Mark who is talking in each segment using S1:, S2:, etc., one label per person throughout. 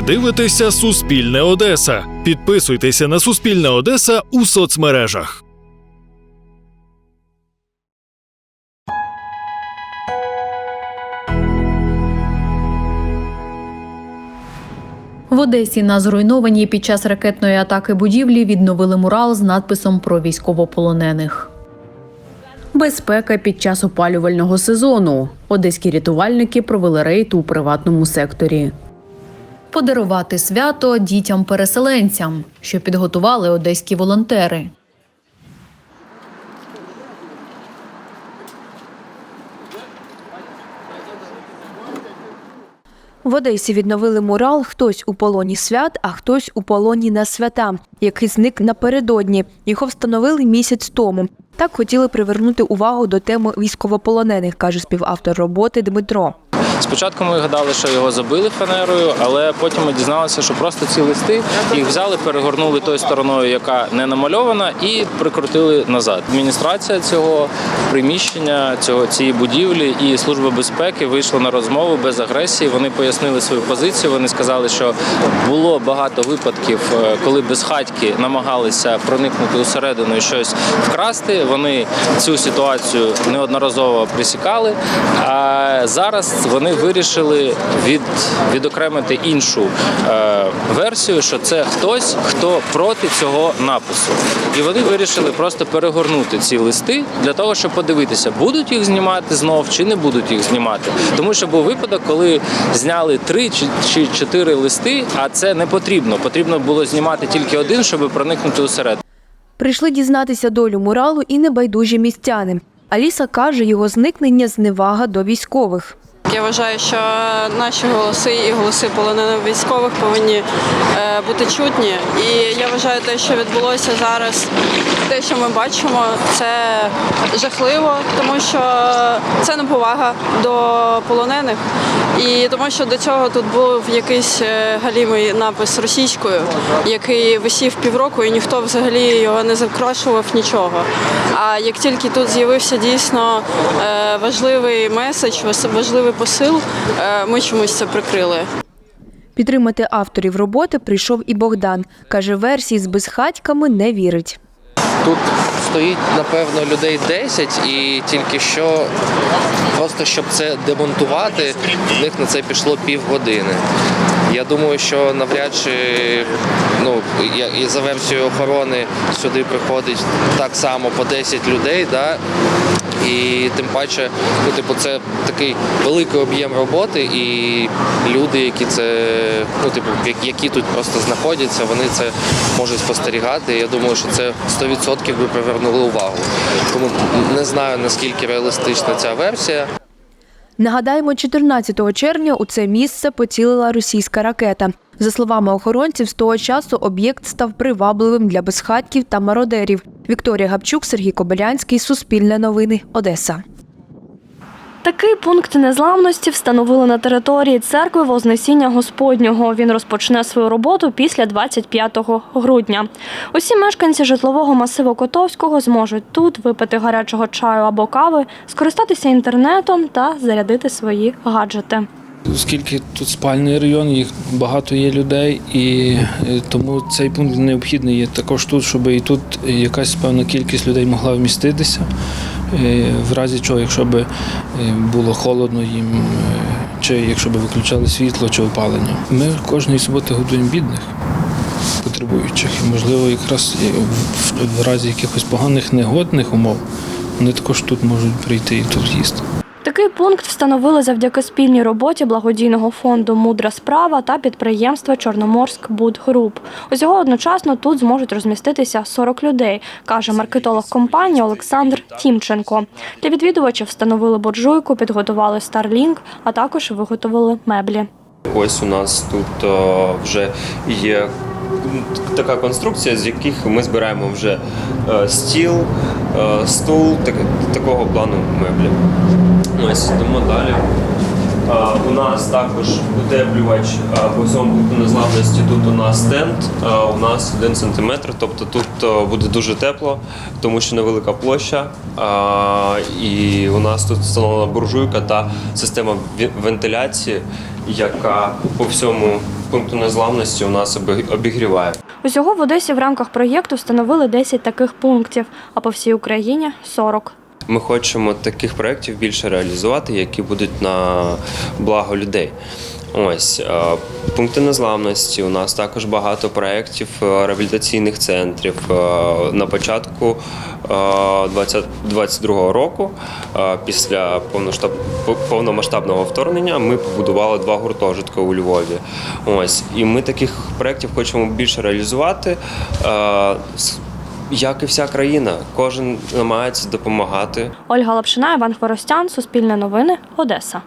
S1: Ви дивитеся Суспільне Одеса. Підписуйтеся на Суспільне Одеса у соцмережах.
S2: В Одесі на зруйнованій під час ракетної атаки будівлі відновили мурал з надписом про військовополонених. Безпека під час опалювального сезону. Одеські рятувальники провели рейд у приватному секторі. Подарувати свято дітям-переселенцям, що підготували одеські волонтери.
S3: В Одесі відновили мурал Хтось у полоні свят, а хтось у полоні на свята, який зник напередодні. Його встановили місяць тому. Так хотіли привернути увагу до теми військовополонених, каже співавтор роботи Дмитро.
S4: Спочатку ми гадали, що його забили фанерою, але потім ми дізналися, що просто ці листи їх взяли, перегорнули тою стороною, яка не намальована, і прикрутили назад. Адміністрація цього приміщення, цього цієї будівлі і служба безпеки вийшла на розмову без агресії. Вони пояснили свою позицію. Вони сказали, що було багато випадків, е, коли безхатьки намагалися проникнути усередину і щось вкрасти. Вони цю ситуацію неодноразово присікали. А зараз вони вирішили від, відокремити іншу е, версію, що це хтось, хто проти цього напису. І вони вирішили просто перегорнути ці листи для того, щоб подивитися, будуть їх знімати знов чи не будуть їх знімати. Тому що був випадок, коли зняли три чи чотири листи, а це не потрібно. Потрібно було знімати тільки один, щоб проникнути усередину.
S3: Прийшли дізнатися долю муралу і небайдужі містяни. Аліса каже, його зникнення зневага до військових.
S5: Я вважаю, що наші голоси і голоси полонених військових повинні е, бути чутні. І я вважаю, те, що відбулося зараз, те, що ми бачимо, це жахливо, тому що це неповага до полонених. І тому що до цього тут був якийсь е, галімий напис російською, який висів півроку, і ніхто взагалі його не закрашував нічого. А як тільки тут з'явився дійсно е, важливий меседж, важливий посил, е, ми чомусь це прикрили.
S3: Підтримати авторів роботи прийшов і Богдан. Каже, версії з безхатьками не вірить.
S6: Тут стоїть, напевно, людей 10 і тільки що просто щоб це демонтувати, в них на це пішло півгодини. Я думаю, що навряд чи ну, я- і за версією охорони сюди приходить так само по 10 людей, да? І тим паче, ну, типу, це такий великий об'єм роботи, і люди, які це, ну, типу, які тут просто знаходяться, вони це можуть спостерігати. Я думаю, що це 100% би привернули увагу. Тому не знаю наскільки реалістична ця версія.
S3: Нагадаємо, 14 червня у це місце поцілила російська ракета. За словами охоронців, з того часу об'єкт став привабливим для безхатків та мародерів. Вікторія Гапчук, Сергій Кобилянський, Суспільне новини, Одеса.
S7: Такий пункт незламності встановили на території церкви Вознесіння Господнього. Він розпочне свою роботу після 25 грудня. Усі мешканці житлового масиву Котовського зможуть тут випити гарячого чаю або кави, скористатися інтернетом та зарядити свої гаджети.
S8: Оскільки тут спальний район, їх багато є людей, і е, тому цей пункт необхідний є також тут, щоб і тут якась певна кількість людей могла вміститися. Е, В разі чого, якщо б е, було холодно їм, е, чи якщо б виключали світло чи опалення. Ми кожної суботи годуємо бідних потребуючих. І, можливо, якраз в разі якихось поганих негодних умов вони також тут можуть прийти і тут їсти.
S7: Такий пункт встановили завдяки спільній роботі благодійного фонду Мудра справа та підприємства Чорноморськ Будгруп. Усього одночасно тут зможуть розміститися 40 людей, каже маркетолог компанії Олександр Тімченко. Для відвідувачів встановили буржуйку, підготували Starlink, а також виготовили меблі.
S9: Ось у нас тут е, вже є така конструкція, з яких ми збираємо вже е, стіл, е, стул, так, такого плану меблі. Ось йдемо далі. Е, У нас також утеплювач по всьому пункту незламності. Тут у нас стенд, у нас 1 см, тобто тут буде дуже тепло, тому що невелика площа. І у нас тут встановлена буржуйка та система вентиляції, яка по всьому пункту незламності у нас обігріває.
S7: Усього в Одесі в рамках проєкту встановили 10 таких пунктів, а по всій Україні 40.
S9: Ми хочемо таких проєктів більше реалізувати, які будуть на благо людей. Ось е, пункти незламності. У нас також багато проєктів е, реабілітаційних центрів. Е, На початку 2022 року, після повномасштабного вторгнення, ми побудували два гуртожитки у Львові. Ось і ми таких проєктів хочемо більше реалізувати. Як і вся країна, кожен намагається допомагати.
S7: Ольга Лапшина, Іван Хворостян, Суспільне новини, Одеса.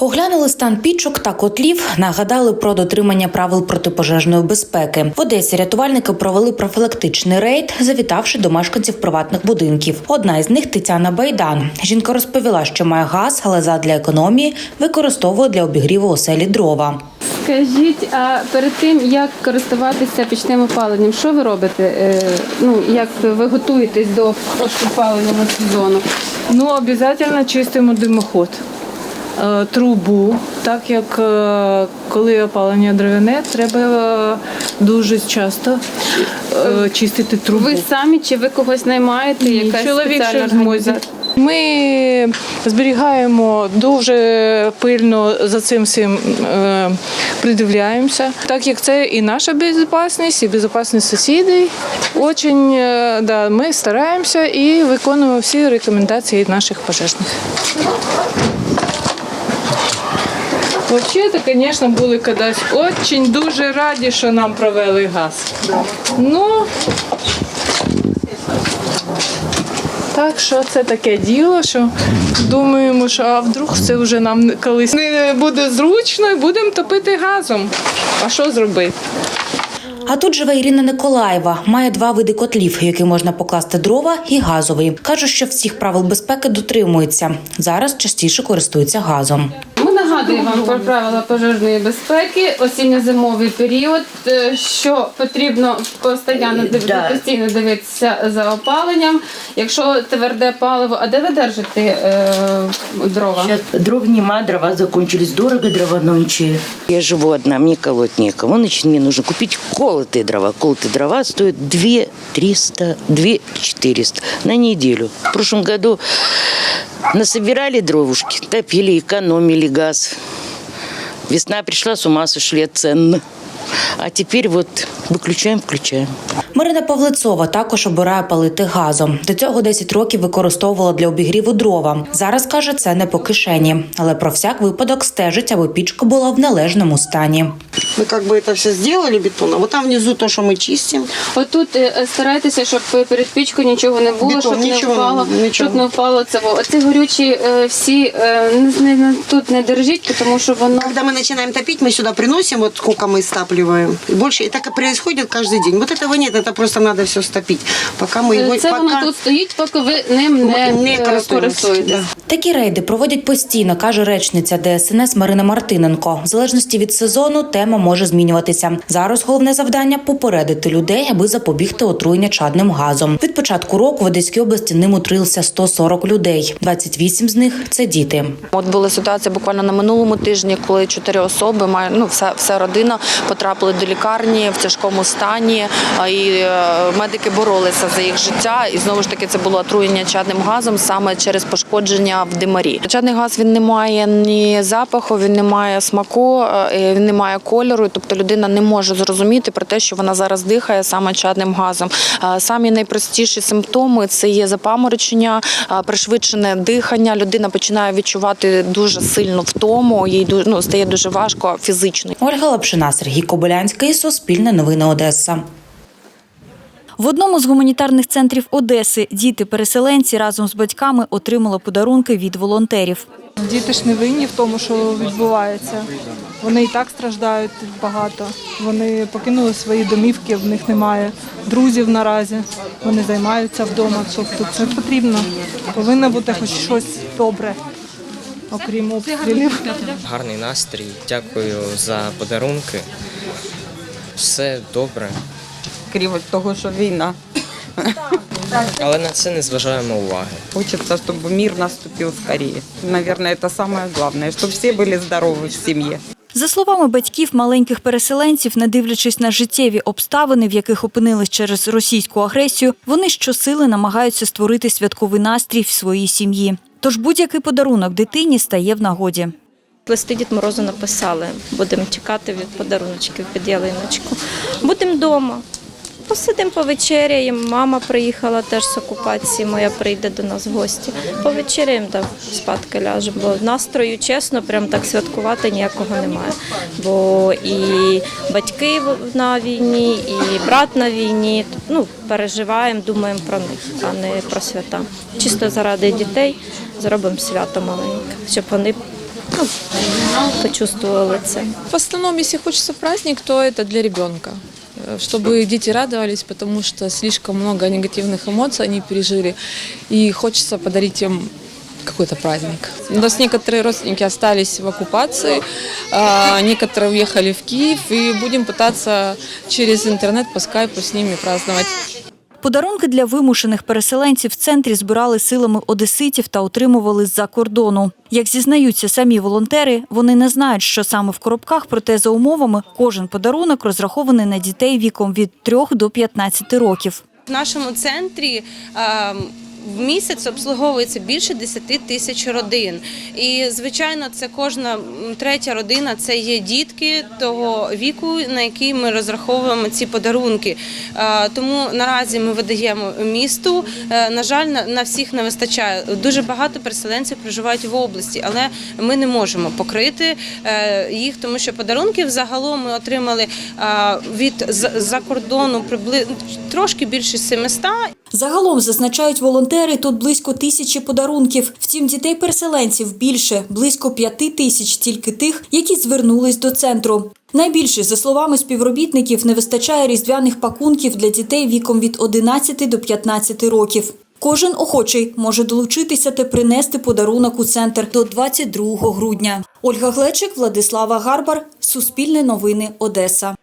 S10: Оглянули стан пічок та котлів, нагадали про дотримання правил протипожежної безпеки. В Одесі рятувальники провели профілактичний рейд, завітавши до мешканців приватних будинків. Одна із них Тетяна Байдан. Жінка розповіла, що має газ, але задля економії використовує для обігріву оселі дрова.
S11: Скажіть, а перед тим як користуватися пічним опаленням, що ви робите? Е, Ну як ви готуєтесь до опалення сезону?
S12: Ну, обов'язково чистимо димоход, трубу, так як е, коли опалення дровяне, треба е, дуже часто е, чистити трубу.
S11: Ви самі чи ви когось наймаєте? Якась
S12: чоловік ще в змозі. Ми зберігаємо дуже пильно за цим всім е, придивляємося, так як це і наша безпечність, і безпечність сусідів. Очень, е, да, ми стараємося і виконуємо всі рекомендації наших пожежних. Взагалі, звісно, були колись дуже дуже раді, що нам провели газ. Ну, так що це таке діло, що думаємо, що а вдруг це вже нам колись не буде зручно і будемо топити газом. А що зробити?
S10: А тут живе Ірина Николаєва. Має два види котлів, які можна покласти дрова, і газовий. каже, що всіх правил безпеки дотримується. Зараз частіше користується газом.
S11: Ми нагадуємо вам про правила пожежної безпеки, осінньо-зимовий період, е, що потрібно постійно дивитися, постійно дивитися за опаленням. Якщо тверде паливо, а де ви держите е, дрова?
S13: Сейчас дров нема, дрова закончились. Дорого дрова нонче. Я живу одна, мне колоть некому. Значит, мне нужно купить колотые дрова. Колотые дрова стоят 2 300, 2 400 на неделю. В прошлом году насобирали дровушки, топили, экономили газ. Весна пришла, с ума сошли от цен. А теперь вот выключаем, включаем.
S10: Марина Павлицова також обирає палити газом. До цього 10 років використовувала для обігріву дрова. Зараз каже, це не по кишені, але про всяк випадок стежить, аби пічка була в належному стані.
S14: Мы как бы это все сделали бетоном. Вот там внизу то, что мы чистим.
S11: Отут е, старайтеся, щоб перед пічкою нічого не було,
S14: Бетон,
S11: щоб не
S14: нічого,
S11: впало,
S14: нічого.
S11: щоб не впало це. во. Оці горючі е, всі е, не, не, тут не держіть, тому що воно
S14: Когда мы начинаем топить, мы сюда приносим, вот сколько мы стапливаем. И больше, и так и происходит каждый день. Вот этого нет, это просто надо все стопить. Пока мы его...
S11: Е, це
S14: пока...
S11: воно тут стоїть, поки ви ним не,
S14: не
S11: е,
S14: користуємося,
S11: користуєтесь.
S14: да.
S10: Такі рейди проводять постійно, каже речниця ДСНС Марина Мартиненко. В залежності від сезону тема може змінюватися. Зараз головне завдання попередити людей, аби запобігти отруєння чадним газом. Від початку року в Одеській області ним отруїлися 140 людей. 28 з них це діти.
S15: От була ситуація буквально на минулому тижні, коли чотири особи, має ну вся, вся родина потрапили до лікарні в тяжкому стані, і е, медики боролися за їх життя. І знову ж таки це було отруєння чадним газом саме через пошкодження в димарі. Чадний газ він не має ні запаху, він не має смаку, е, він не має кольору. Тобто людина не може зрозуміти про те, що вона зараз дихає саме чадним газом. Е, Самі найпростіші симптоми це є запаморочення, е, пришвидшене дихання. Людина починає відчувати дуже сильну втому, їй ну, стає дуже важко фізично.
S10: Ольга Лапшина, Сергій Кобилянський, Суспільне новини Одеса.
S16: В одному з гуманітарних центрів Одеси діти-переселенці разом з батьками отримали подарунки від волонтерів.
S12: Діти ж не винні в тому, що відбувається. Вони і так страждають багато. Вони покинули свої домівки, в них немає друзів наразі. Вони займаються вдома. Тобто це потрібно. Повинно бути хоч щось добре, окрім обстрілів.
S17: Гарний настрій. Дякую за подарунки. Все добре
S18: крім того, що війна.
S17: Але на це не зважаємо уваги.
S18: Хочется, чтобы мир наступил скорее. Наверное, это самое главное, чтобы все были здоровы в семье.
S16: За словами батьків маленьких переселенців, не дивлячись на життєві обставини, в яких опинились через російську агресію, вони щосили намагаються створити святковий настрій в своїй сім'ї. Тож будь-який подарунок дитині стає в нагоді.
S19: Листи Дід Морозу написали. Будемо чекати від подаруночків під ялиночку. Будемо вдома. Посидимо, повечеряємо. Мама приїхала теж з окупації, моя прийде до нас в гості. Повечеряємо та спадки ляжемо. Бо настрою, чесно, прям так святкувати ніякого немає. Бо і батьки на війні, і брат на війні. Ну, переживаємо, думаємо про них, а не про свята. Чисто заради дітей зробимо свято маленьке, щоб вони ну, почувствовали це.
S20: В основном, если хочется праздник, то это для ребенка. Э, Чтобы дети радовались, потому что слишком много негативных эмоций они пережили. И хочется подарить им какой-то праздник. У нас некоторые родственники остались в оккупации, а некоторые уехали в Киев, и будем пытаться через интернет по скайпу с ними праздновать.
S16: Подарунки для вимушених переселенців в центрі збирали силами одеситів та отримували з-за кордону. Як зізнаються самі волонтери, вони не знають, що саме в коробках, проте за умовами кожен подарунок розрахований на дітей віком від 3 до 15 років.
S21: В нашому центрі е, в місяць обслуговується більше 10 тисяч родин. І, звичайно, це кожна третя родина це є дітки того віку, на який ми розраховуємо ці подарунки. Тому наразі ми видаємо місту. Е, На жаль, на- всіх не вистачає. Дуже багато переселенців проживають в області, але ми не можемо покрити е, їх, тому що подарунків загалом ми отримали від за кордону приблизно трошки більше 700.
S16: Загалом зазначають волонтери, тут близько тисячі подарунків. Втім, дітей-переселенців більше близько п'яти тисяч тільки тих, які звернулись до центру. Найбільше, за словами співробітників, не вистачає різдвяних пакунків для дітей віком від 11 до 15 років. Кожен охочий може долучитися та принести подарунок у центр до 22 грудня. Ольга Глечик, Владислава Гарбар, Суспільне новини, Одеса.